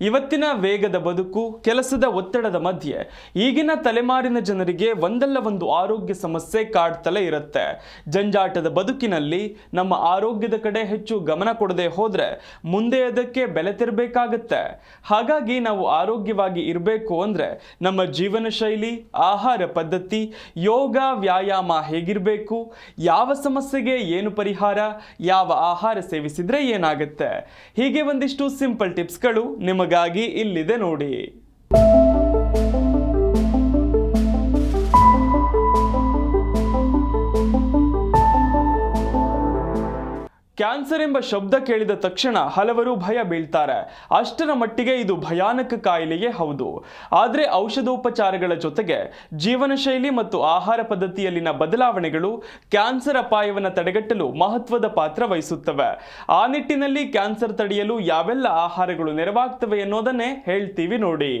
ಇವತ್ತಿನ ವೇಗದ ಬದುಕು, ಕೆಲಸದ ಒತ್ತಡದ ಮಧ್ಯೆ, ಈಗಿನ ತಲೆಮಾರಿನ ಜನರಿಗೆ ಒಂದಲ್ಲ ಒಂದು ಆರೋಗ್ಯ ಸಮಸ್ಯೆ ಕಾಡ್ತಲೇ ಇರುತ್ತೆ. ಜಂಜಾಟದ ಬದುಕಿನಲ್ಲಿ ನಮ್ಮ ಆರೋಗ್ಯದ ಕಡೆ ಹೆಚ್ಚು ಗಮನ ಕೊಡದೆ ಹೋದ್ರೆ ಮುಂದೆ ಅದಕ್ಕೆ ಬೆಲೆ ತೆರಬೇಕಾಗತ್ತೆ. ಹಾಗಾಗಿ ನಾವು ಆರೋಗ್ಯವಾಗಿ ಇರಬೇಕು ಅಂದ್ರೆ ನಮ್ಮ ಜೀವನ ಶೈಲಿ ಆಹಾರ ಪದ್ಧತಿ, ಯೋಗ, ವ್ಯಾಯಾಮ ಹೇಗಿರಬೇಕು, ಯಾವ ಸಮಸ್ಯೆಗೆ ಏನು ಪರಿಹಾರ, ಯಾವ ಆಹಾರ ಸೇವಿಸಿದ್ರೆ ಏನಾಗುತ್ತೆ. ಹೀಗೆ ಒಂದಿಷ್ಟು ಸಿಂಪಲ್ ಟಿಪ್ಸ್ಗಳು ನಿಮಗಾಗಿ ಇಲ್ಲಿದೆ ನೋಡಿ. ಕ್ಯಾನ್ಸರ್ ಎಂಬ ಶಬ್ದ ಕೇಳಿದ ತಕ್ಷಣ ಹಲವರು ಭಯ ಬೀಳ್ತಾರೆ. ಅಷ್ಟರ ಮಟ್ಟಿಗೆ ಇದು ಭಯಾನಕ ಕಾಯಿಲೆಯೇ ಹೌದು. ಆದರೆ ಔಷಧೋಪಚಾರಗಳ ಜೊತೆಗೆ ಜೀವನ ಶೈಲಿ ಮತ್ತು ಆಹಾರ ಪದ್ಧತಿಯಲ್ಲಿನ ಬದಲಾವಣೆಗಳು ಕ್ಯಾನ್ಸರ್ ಅಪಾಯವನ್ನು ತಡೆಗಟ್ಟಲು ಮಹತ್ವದ ಪಾತ್ರ ವಹಿಸುತ್ತವೆ. ಆ ನಿಟ್ಟಿನಲ್ಲಿ ಕ್ಯಾನ್ಸರ್ ತಡೆಯಲು ಯಾವೆಲ್ಲ ಆಹಾರಗಳು ನೆರವಾಗ್ತವೆ ಅನ್ನೋದನ್ನೇ ಹೇಳ್ತೀವಿ ನೋಡಿ.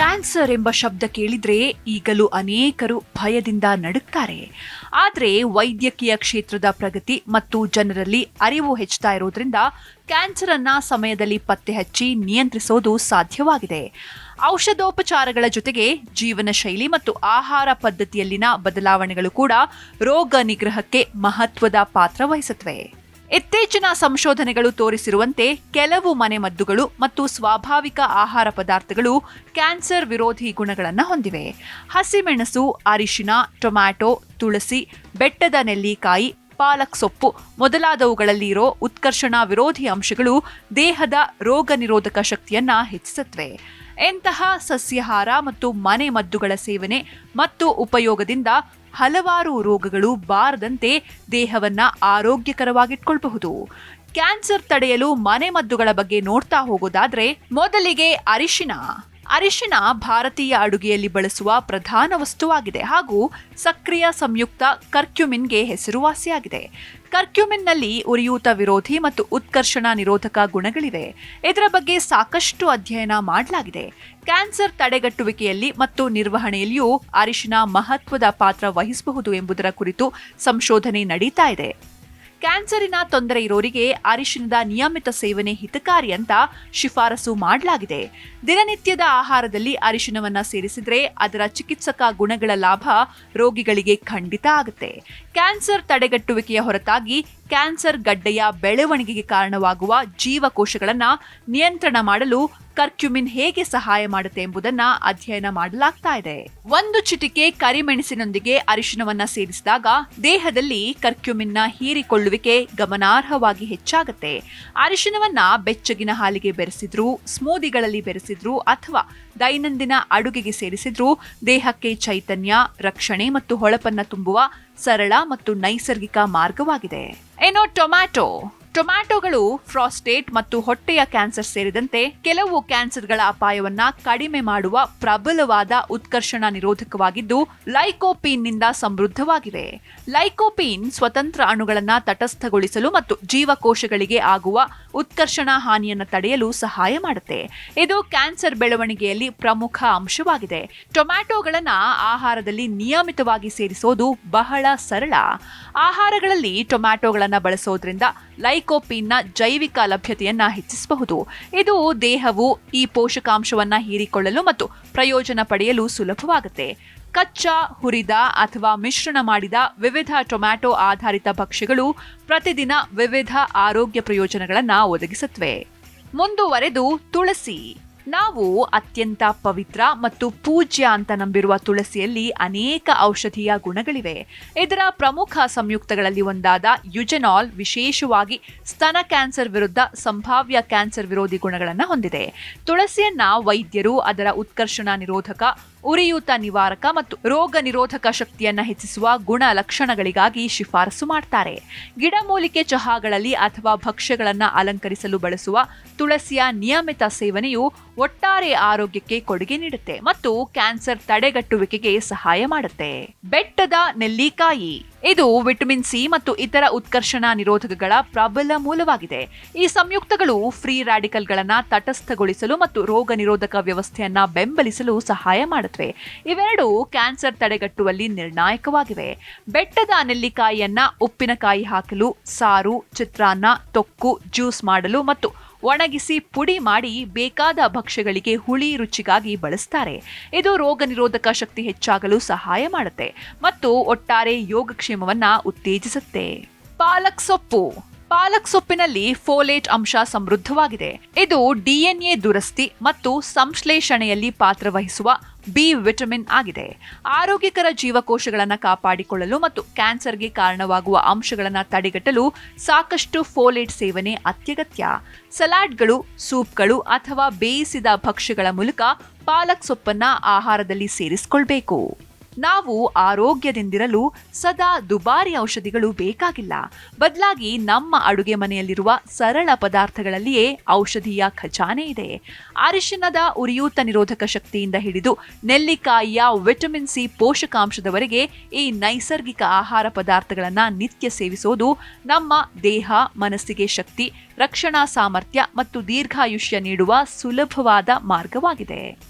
ಕ್ಯಾನ್ಸರ್ ಎಂಬ ಶಬ್ದ ಕೇಳಿದ್ರೆ ಈಗಲೂ ಅನೇಕರು ಭಯದಿಂದ ನಡುಕ್ತಾರೆ ಆದರೆ ವೈದ್ಯಕೀಯ ಕ್ಷೇತ್ರದ ಪ್ರಗತಿ ಮತ್ತು ಜನರಲ್ಲಿ ಅರಿವು ಹೆಚ್ಚುತ್ತಾ ಇರೋದ್ರಿಂದ ಕ್ಯಾನ್ಸರ್ ಅನ್ನ ಸಮಯದಲ್ಲಿ ಪತ್ತೆ ಹಚ್ಚಿ ನಿಯಂತ್ರಿಸೋದು ಸಾಧ್ಯವಾಗಿದೆ. ಔಷಧೋಪಚಾರಗಳ ಜೊತೆಗೆ ಜೀವನ ಶೈಲಿ ಮತ್ತು ಆಹಾರ ಪದ್ಧತಿಯಲ್ಲಿನ ಬದಲಾವಣೆಗಳು ಕೂಡ ರೋಗ ನಿಗ್ರಹಕ್ಕೆ ಮಹತ್ವದ ಪಾತ್ರ ವಹಿಸುತ್ತವೆ. ಇತ್ತೀಚಿನ ಸಂಶೋಧನೆಗಳು ತೋರಿಸಿರುವಂತೆ ಕೆಲವು ಮನೆಮದ್ದುಗಳು ಮತ್ತು ಸ್ವಾಭಾವಿಕ ಆಹಾರ ಪದಾರ್ಥಗಳು ಕ್ಯಾನ್ಸರ್ ವಿರೋಧಿ ಗುಣಗಳನ್ನು ಹೊಂದಿವೆ. ಹಸಿಮೆಣಸು, ಅರಿಶಿನ, ಟೊಮ್ಯಾಟೊ, ತುಳಸಿ, ಬೆಟ್ಟದ ನೆಲ್ಲಿಕಾಯಿ, ಪಾಲಕ್ ಸೊಪ್ಪು ಮೊದಲಾದವುಗಳಲ್ಲಿರೋ ಉತ್ಕರ್ಷಣ ವಿರೋಧಿ ಅಂಶಗಳು ದೇಹದ ರೋಗ ನಿರೋಧಕ ಶಕ್ತಿಯನ್ನ ಹೆಚ್ಚಿಸುತ್ತವೆ. ಇಂತಹ ಸಸ್ಯಾಹಾರ ಮತ್ತು ಮನೆ ಮದ್ದುಗಳ ಸೇವನೆ ಮತ್ತು ಉಪಯೋಗದಿಂದ ಹಲವಾರು ರೋಗಗಳು ಬಾರದಂತೆ ದೇಹವನ್ನ ಆರೋಗ್ಯಕರವಾಗಿಟ್ಕೊಳ್ಬಹುದು. ಕ್ಯಾನ್ಸರ್ ತಡೆಯಲು ಮನೆಮದ್ದುಗಳ ಬಗ್ಗೆ ನೋಡ್ತಾ ಹೋಗೋದಾದ್ರೆ ಮೊದಲಿಗೆ ಅರಿಶಿನ. ಅರಿಶಿನ ಭಾರತೀಯ ಅಡುಗೆಯಲ್ಲಿ ಬಳಸುವ ಪ್ರಧಾನ ವಸ್ತುವಾಗಿದೆ ಹಾಗೂ ಸಕ್ರಿಯ ಸಂಯುಕ್ತ ಕರ್ಕ್ಯುಮಿನ್ಗೆ ಹೆಸರುವಾಸಿಯಾಗಿದೆ. ಕರ್ಕ್ಯುಮಿನ್ನಲ್ಲಿ ಉರಿಯೂತ ವಿರೋಧಿ ಮತ್ತು ಉತ್ಕರ್ಷಣ ನಿರೋಧಕ ಗುಣಗಳಿವೆ. ಇದರ ಬಗ್ಗೆ ಸಾಕಷ್ಟು ಅಧ್ಯಯನ ಮಾಡಲಾಗಿದೆ. ಕ್ಯಾನ್ಸರ್ ತಡೆಗಟ್ಟುವಿಕೆಯಲ್ಲಿ ಮತ್ತು ನಿರ್ವಹಣೆಯಲ್ಲಿಯೂ ಅರಿಶಿನ ಮಹತ್ವದ ಪಾತ್ರ ವಹಿಸಬಹುದು ಎಂಬುದರ ಕುರಿತು ಸಂಶೋಧನೆ ನಡೀತಾ ಇದೆ. ಕ್ಯಾನ್ಸರಿನ ತೊಂದರೆ ಇರೋರಿಗೆ ಅರಿಶಿನದ ನಿಯಮಿತ ಸೇವನೆ ಹಿತಕಾರಿ ಅಂತ ಶಿಫಾರಸು ಮಾಡಲಾಗಿದೆ. ದಿನನಿತ್ಯದ ಆಹಾರದಲ್ಲಿ ಅರಿಶಿನವನ್ನ ಸೇರಿಸಿದ್ರೆ ಅದರ ಚಿಕಿತ್ಸಕ ಗುಣಗಳ ಲಾಭ ರೋಗಿಗಳಿಗೆ ಖಂಡಿತ ಆಗುತ್ತೆ. ಕ್ಯಾನ್ಸರ್ ತಡೆಗಟ್ಟುವಿಕೆಯ ಹೊರತಾಗಿ ಕ್ಯಾನ್ಸರ್ ಗಡ್ಡೆಯ ಬೆಳವಣಿಗೆಗೆ ಕಾರಣವಾಗುವ ಜೀವಕೋಶಗಳನ್ನು ನಿಯಂತ್ರಣ ಮಾಡಲು ಕರ್ಕ್ಯುಮಿನ್ ಹೇಗೆ ಸಹಾಯ ಮಾಡುತ್ತೆ ಎಂಬುದನ್ನ ಅಧ್ಯಯನ ಮಾಡಲಾಗ್ತಾ ಇದೆ. ಒಂದು ಚಿಟಿಕೆ ಕರಿಮೆಣಸಿನೊಂದಿಗೆ ಅರಿಶಿನವನ್ನ ಸೇರಿಸಿದಾಗ ದೇಹದಲ್ಲಿ ಕರ್ಕ್ಯುಮಿನ್ನ ಹೀರಿಕೊಳ್ಳುವಿಕೆ ಗಮನಾರ್ಹವಾಗಿ ಹೆಚ್ಚಾಗುತ್ತೆ. ಅರಿಶಿನವನ್ನ ಬೆಚ್ಚಗಿನ ಹಾಲಿಗೆ ಬೆರೆಸಿದ್ರು, ಸ್ಮೂದಿಗಳಲ್ಲಿ ಬೆರೆಸಿದ್ರು ಅಥವಾ ದೈನಂದಿನ ಅಡುಗೆಗೆ ಸೇರಿಸಿದ್ರು ದೇಹಕ್ಕೆ ಚೈತನ್ಯ, ರಕ್ಷಣೆ ಮತ್ತು ಹೊಳಪನ್ನ ತುಂಬುವ ಸರಳ ಮತ್ತು ನೈಸರ್ಗಿಕ ಮಾರ್ಗವಾಗಿದೆ. ಏನೋ ಟೊಮ್ಯಾಟೊ? ಟೊಮ್ಯಾಟೊಗಳು ಫ್ರಾಸ್ಟೇಟ್ ಮತ್ತು ಹೊಟ್ಟೆಯ ಕ್ಯಾನ್ಸರ್ ಸೇರಿದಂತೆ ಕೆಲವು ಕ್ಯಾನ್ಸರ್ಗಳ ಅಪಾಯವನ್ನ ಕಡಿಮೆ ಮಾಡುವ ಪ್ರಬಲವಾದ ಉತ್ಕರ್ಷಣ ನಿರೋಧಕವಾಗಿದ್ದು, ಲೈಕೋಪೀನ್ನಿಂದ ಸಮೃದ್ಧವಾಗಿದೆ. ಲೈಕೋಪೀನ್ ಸ್ವತಂತ್ರ ಅಣುಗಳನ್ನು ತಟಸ್ಥಗೊಳಿಸಲು ಮತ್ತು ಜೀವಕೋಶಗಳಿಗೆ ಆಗುವ ಉತ್ಕರ್ಷಣ ಹಾನಿಯನ್ನು ತಡೆಯಲು ಸಹಾಯ ಮಾಡುತ್ತೆ. ಇದು ಕ್ಯಾನ್ಸರ್ ಬೆಳವಣಿಗೆಯಲ್ಲಿ ಪ್ರಮುಖ ಅಂಶವಾಗಿದೆ. ಟೊಮ್ಯಾಟೊಗಳನ್ನ ಆಹಾರದಲ್ಲಿ ನಿಯಮಿತವಾಗಿ ಸೇರಿಸೋದು ಬಹಳ ಸರಳ. ಆಹಾರಗಳಲ್ಲಿ ಟೊಮ್ಯಾಟೊಗಳನ್ನ ಬಳಸೋದ್ರಿಂದ ಲೈಕೋಪೀನ್ನ ಜೈವಿಕ ಲಭ್ಯತೆಯನ್ನ ಹೆಚ್ಚಿಸಬಹುದು. ಇದು ದೇಹವು ಈ ಪೋಷಕಾಂಶವನ್ನ ಹೀರಿಕೊಳ್ಳಲು ಮತ್ತು ಪ್ರಯೋಜನ ಪಡೆಯಲು ಸುಲಭವಾಗುತ್ತೆ. ಕಚ್ಚಾ, ಹುರಿದ ಅಥವಾ ಮಿಶ್ರಣ ಮಾಡಿದ ವಿವಿಧ ಟೊಮ್ಯಾಟೊ ಆಧಾರಿತ ಭಕ್ಷ್ಯಗಳು ಪ್ರತಿದಿನ ವಿವಿಧ ಆರೋಗ್ಯ ಪ್ರಯೋಜನಗಳನ್ನು ಒದಗಿಸುತ್ತವೆ. ಮುಂದುವರೆದು ತುಳಸಿ. ನಾವು ಅತ್ಯಂತ ಪವಿತ್ರ ಮತ್ತು ಪೂಜ್ಯ ಅಂತ ನಂಬಿರುವ ತುಳಸಿಯಲ್ಲಿ ಅನೇಕ ಔಷಧೀಯ ಗುಣಗಳಿವೆ. ಇದರ ಪ್ರಮುಖ ಸಂಯುಕ್ತಗಳಲ್ಲಿ ಒಂದಾದ ಯುಜೆನಾಲ್ ವಿಶೇಷವಾಗಿ ಸ್ತನ ಕ್ಯಾನ್ಸರ್ ವಿರುದ್ಧ ಸಂಭಾವ್ಯ ಕ್ಯಾನ್ಸರ್ ವಿರೋಧಿ ಗುಣಗಳನ್ನು ಹೊಂದಿದೆ. ತುಳಸಿಯನ್ನ ವೈದ್ಯರು ಅದರ ಉತ್ಕರ್ಷಣ ನಿರೋಧಕ ಉರಿಯೂತ ನಿವಾರಕ ಮತ್ತು ರೋಗ ನಿರೋಧಕ ಶಕ್ತಿಯನ್ನ ಹೆಚ್ಚಿಸುವ ಗುಣ ಲಕ್ಷಣಗಳಿಗಾಗಿ ಶಿಫಾರಸು ಮಾಡ್ತಾರೆ. ಗಿಡಮೂಲಿಕೆ ಚಹಾಗಳಲ್ಲಿ ಅಥವಾ ಭಕ್ಷ್ಯಗಳನ್ನು ಅಲಂಕರಿಸಲು ಬಳಸುವ ತುಳಸಿಯ ನಿಯಮಿತ ಸೇವನೆಯು ಒಟ್ಟಾರೆ ಆರೋಗ್ಯಕ್ಕೆ ಕೊಡುಗೆ ನೀಡುತ್ತೆ ಮತ್ತು ಕ್ಯಾನ್ಸರ್ ತಡೆಗಟ್ಟುವಿಕೆಗೆ ಸಹಾಯ ಮಾಡುತ್ತೆ. ಬೆಟ್ಟದ ನೆಲ್ಲಿಕಾಯಿ. ಇದು ವಿಟಮಿನ್ ಸಿ ಮತ್ತು ಇತರ ಉತ್ಕರ್ಷಣ ನಿರೋಧಕಗಳ ಪ್ರಬಲ ಮೂಲವಾಗಿದೆ. ಈ ಸಂಯುಕ್ತಗಳು ಫ್ರೀ ರಾಡಿಕಲ್ಗಳನ್ನು ತಟಸ್ಥಗೊಳಿಸಲು ಮತ್ತು ರೋಗ ನಿರೋಧಕ ವ್ಯವಸ್ಥೆಯನ್ನ ಬೆಂಬಲಿಸಲು ಸಹಾಯ ಮಾಡುತ್ತವೆ. ಇವೆರಡು ಕ್ಯಾನ್ಸರ್ ತಡೆಗಟ್ಟುವಲ್ಲಿ ನಿರ್ಣಾಯಕವಾಗಿವೆ. ಬೆಟ್ಟದ ನೆಲ್ಲಿಕಾಯಿಯನ್ನ ಉಪ್ಪಿನಕಾಯಿ ಹಾಕಲು, ಸಾರು, ಚಿತ್ರಾನ್ನ, ತೊಕ್ಕು, ಜ್ಯೂಸ್ ಮಾಡಲು ಮತ್ತು ಒಣಗಿಸಿ ಪುಡಿ ಮಾಡಿ ಬೇಕಾದ ಭಕ್ಷ್ಯಗಳಿಗೆ ಹುಳಿ ರುಚಿಗಾಗಿ ಬಳಸ್ತಾರೆ. ಇದು ರೋಗ ನಿರೋಧಕ ಶಕ್ತಿ ಹೆಚ್ಚಾಗಲು ಸಹಾಯ ಮಾಡುತ್ತೆ. ಮತ್ತು ಒಟ್ಟಾರೆ ಯೋಗಕ್ಷೇಮವನ್ನ ಉತ್ತೇಜಿಸುತ್ತೆ. ಪಾಲಕ್ ಸೊಪ್ಪು. ಪಾಲಕ್ ಸೊಪ್ಪಿನಲ್ಲಿ ಫೋಲೇಟ್ ಅಂಶ ಸಮೃದ್ಧವಾಗಿದೆ. ಇದು ಡಿಎನ್ಎ ದುರಸ್ತಿ ಮತ್ತು ಸಂಶ್ಲೇಷಣೆಯಲ್ಲಿ ಪಾತ್ರವಹಿಸುವ ಬಿ ವಿಟಮಿನ್ ಆಗಿದೆ. ಆರೋಗ್ಯಕರ ಜೀವಕೋಶಗಳನ್ನು ಕಾಪಾಡಿಕೊಳ್ಳಲು ಮತ್ತು ಕ್ಯಾನ್ಸರ್ಗೆ ಕಾರಣವಾಗುವ ಅಂಶಗಳನ್ನು ತಡೆಗಟ್ಟಲು ಸಾಕಷ್ಟು ಫೋಲೇಟ್ ಸೇವನೆ ಅತ್ಯಗತ್ಯ. ಸಲಾಡ್ಗಳು, ಸೂಪ್ಗಳು ಅಥವಾ ಬೇಯಿಸಿದ ಭಕ್ಷ್ಯಗಳ ಮೂಲಕ ಪಾಲಕ್ ಸೊಪ್ಪನ್ನ ಆಹಾರದಲ್ಲಿ ಸೇರಿಸಿಕೊಳ್ಬೇಕು. ನಾವು ಆರೋಗ್ಯದಿಂದಿರಲು ಸದಾ ದುಬಾರಿ ಔಷಧಿಗಳು ಬೇಕಾಗಿಲ್ಲ. ಬದಲಾಗಿ ನಮ್ಮ ಅಡುಗೆ ಮನೆಯಲ್ಲಿರುವ ಸರಳ ಪದಾರ್ಥಗಳಲ್ಲಿಯೇ ಔಷಧೀಯ ಖಜಾನೆ ಇದೆ. ಅರಿಶಿನದ ಉರಿಯೂತ ನಿರೋಧಕ ಶಕ್ತಿಯಿಂದ ಹಿಡಿದು ನೆಲ್ಲಿಕಾಯಿಯ ವಿಟಮಿನ್ ಸಿ ಪೋಷಕಾಂಶದವರೆಗೆ ಈ ನೈಸರ್ಗಿಕ ಆಹಾರ ಪದಾರ್ಥಗಳನ್ನು ನಿತ್ಯ ಸೇವಿಸೋದು ನಮ್ಮ ದೇಹ, ಮನಸ್ಸಿಗೆ ಶಕ್ತಿ, ರಕ್ಷಣಾ ಸಾಮರ್ಥ್ಯ ಮತ್ತು ದೀರ್ಘಾಯುಷ್ಯ ನೀಡುವ ಸುಲಭವಾದ ಮಾರ್ಗವಾಗಿದೆ.